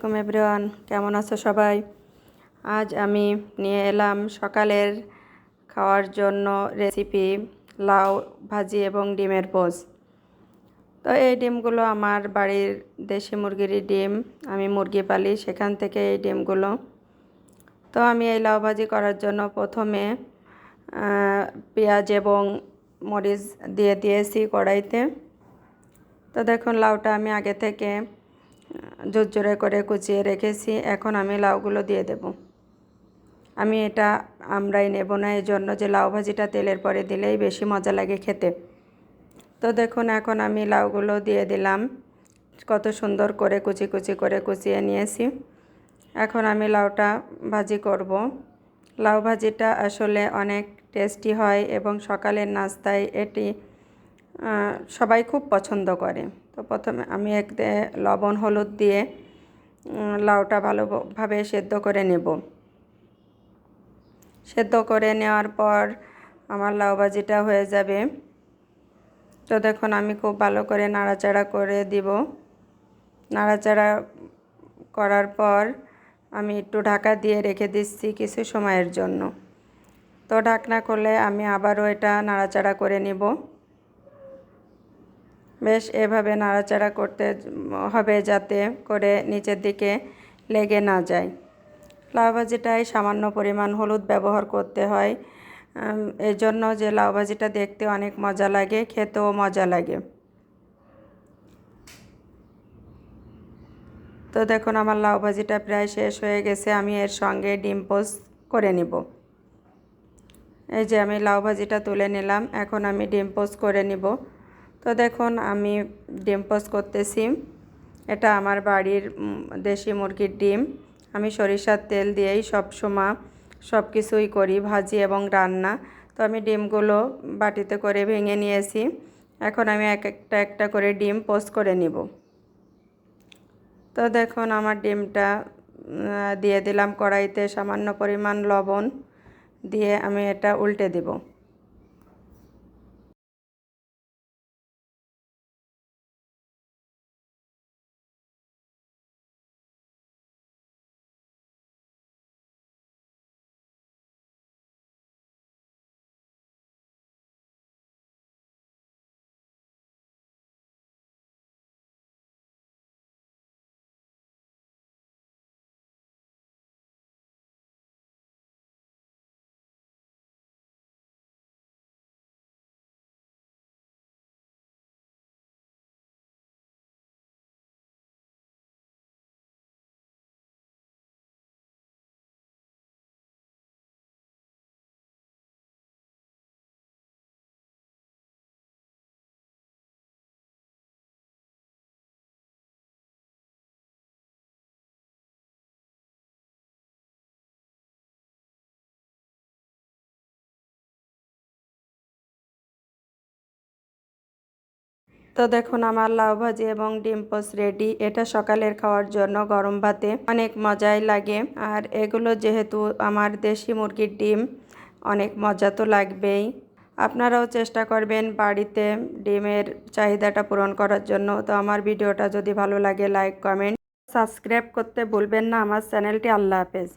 আলাইকুম এভরিওয়ান কেমন আছো সবাই? আজ আমি নিয়ে এলাম সকালের খাওয়ার জন্য রেসিপি লাউ ভাজি এবং ডিমের পোজ। তো এই ডিমগুলো আমার বাড়ির দেশি মুরগিরই ডিম, আমি মুরগি পালি সেখান থেকে এই ডিমগুলো। তো আমি এই লাউ ভাজি করার জন্য প্রথমে পেঁয়াজ এবং মরিচ দিয়ে দিয়েছি কড়াইতে। তো দেখুন, লাউটা আমি আগে থেকে জোরে করে কুচিয়ে রেখেছি, এখন আমি লাউগুলো দিয়ে দেব। আমি এটা আমরাই নেব না এই জন্য যে লাউ ভাজিটা তেলের পরে দিলেই বেশি মজা লাগে খেতে। তো দেখুন, এখন আমি লাউগুলো দিয়ে দিলাম। কত সুন্দর করে কুচি কুচি করে কুচিয়ে নিয়েছি। এখন আমি লাউটা ভাজি করব। লাউ ভাজিটা আসলে অনেক টেস্টি হয় এবং সকালের নাস্তায় এটি সবাই খুব পছন্দ করে। তো প্রথমে আমি এক লবণ, হলুদ দিয়ে লাউটা ভালোভাবে সেদ্ধ করে নেব। সেদ্ধ করে নেওয়ার পর আমার লাউ ভাজিটা হয়ে যাবে। তো দেখুন, আমি খুব ভালো করে নাড়াচাড়া করে দিব। নাড়াচাড়া করার পর আমি একটু ঢাকা দিয়ে রেখে দিচ্ছি কিছু সময়ের জন্য। তো ঢাকনা করলে আমি আবারও এটা নাড়াচাড়া করে নিব। বেশ এভাবে নাড়াচাড়া করতে হবে যাতে করে নিচের দিকে লেগে না যায়। লাউ ভাজিটায় সামান্য পরিমাণ হলুদ ব্যবহার করতে হয়। এই জন্য যে লাউ ভাজিটা দেখতে অনেক মজা লাগে, খেতেও মজা লাগে। তো দেখুন, আমার লাউ ভাজিটা প্রায় শেষ হয়ে গেছে। আমি এর সঙ্গে ডিম পোস্ট করে নিব। এই যে আমি লাউ ভাজিটা তুলে নিলাম। এখন আমি ডিম পোস্ট করে নিব। তো দেখুন, আমি ডিম পোস্ট করতেছি। এটা আমার বাড়ির দেশি মুরগির ডিম। আমি সরিষার তেল দিয়েই সব সময় সব কিছুই করি, ভাজি এবং রান্না। তো আমি ডিমগুলো বাটিতে করে ভেঙে নিয়েছি। এখন আমি এক একটা একটা করে ডিম পোস্ট করে নিব। তো দেখুন, আমার ডিমটা দিয়ে দিলাম কড়াইতে সামান্য পরিমাণ লবণ। দিয়ে আমি এটা উল্টে দেব। তো দেখুন, আমার লাউ ভাজি এবং ডিম পোস রেডি এটা সকালের খাওয়ার জন্য গরম ভাতে অনেক মজাই লাগে। আর এগুলো যেহেতু আমার দেশি মুরগির ডিম, অনেক মজা তো লাগবেই। আপনারাও চেষ্টা করবেন বাড়িতে ডিমের চাহিদাটা পূরণ করার জন্য। তো আমার ভিডিওটা যদি ভালো লাগে লাইক কমেন্ট সাবস্ক্রাইব করতে ভুলবেন না। আমার চ্যানেলটি আল্লাহ হাফেজ।